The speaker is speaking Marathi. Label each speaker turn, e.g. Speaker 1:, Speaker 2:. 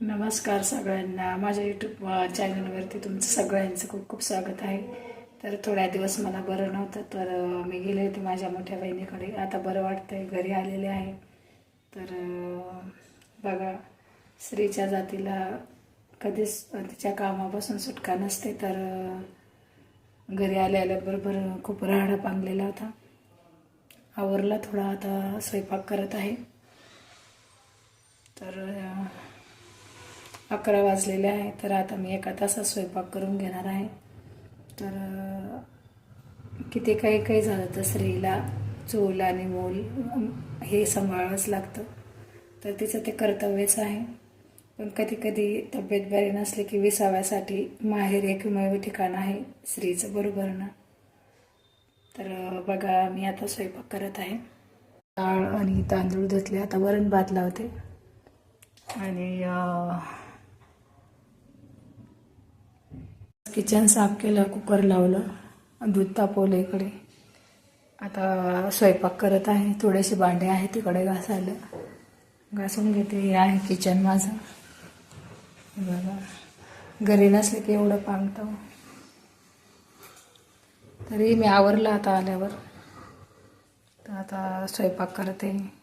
Speaker 1: नमस्कार सगळ्यांना. माझ्या यूट्यूब चॅनलवरती तुमचं सगळ्यांचं खूप खूप स्वागत आहे. तर थोड्या दिवस मला बरं नव्हतं तर मी गेले होते माझ्या मोठ्या बहिणीकडे. आता बरं वाटतंय घरी आलेले आहे. तर बघा स्त्रीच्या जातीला कधीच तिच्या कामापासून सुटका नसते. तर घरी आल्या आल्याबरोबर खूप राहाडा पांगलेला होता. आवरला थोडा आता स्वयंपाक करत आहे. तर अकरा वाजलेले आहे. तर आता मी एका तासात स्वयंपाक करून घेणार आहे. तर किती काही काही झालं तर स्त्रीला चूल आणि मूल हे सांभाळावंच लागतं. तर तिचं ते कर्तव्यच आहे. पण कधी कधी तब्येत बरी नसली की विसाव्यासाठी माहेर एकमेव ठिकाण आहे स्त्रीचं बरोबर ना? तर बघा मी आता स्वयंपाक करत आहे. डाळ आणि तांदूळ धुतले. आता वरण भात लावते. आणि किचन साफ केलं कुकर लावलं दूध तापवलं इकडे. आता स्वयंपाक करत आहे. थोडेसे भांडे आहे तिकडे घासायला. घासून घेते. हे आहे किचन माझं. बघा. घरी नसले की एवढं पांगतो. तरी मी आवरलं आता आल्यावर. तर आता स्वयंपाक करते